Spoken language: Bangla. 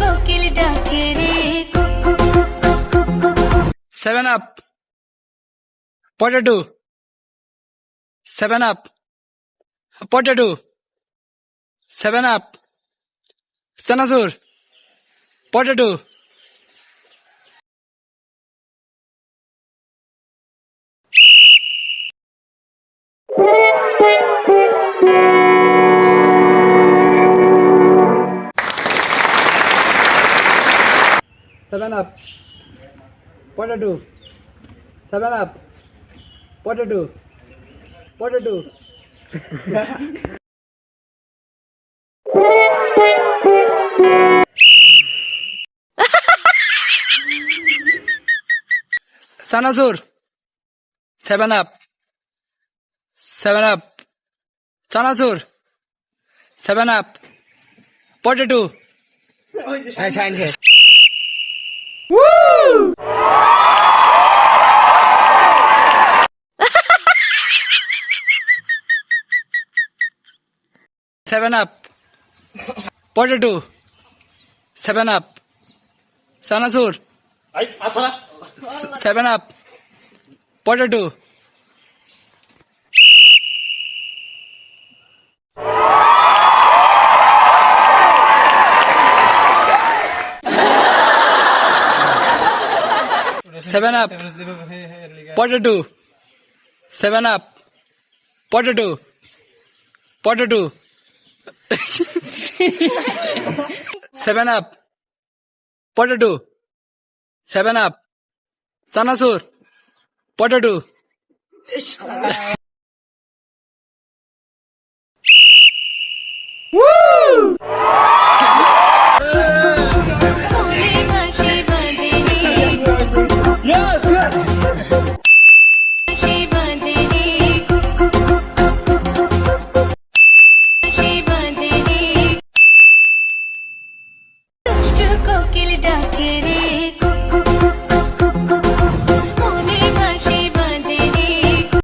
কোকিল ডাকে রে seven up potato seven up potato seven up সানাসুর potato seven up potato seven up potato potato সানাসুর সেভেন আপ সেভেন আপ চানাচুর seven up potato seven up potato seven up सनासूर seven up potato seven up potato seven up potato potato seven up potato seven up সানাসুর পটেটো डाके रे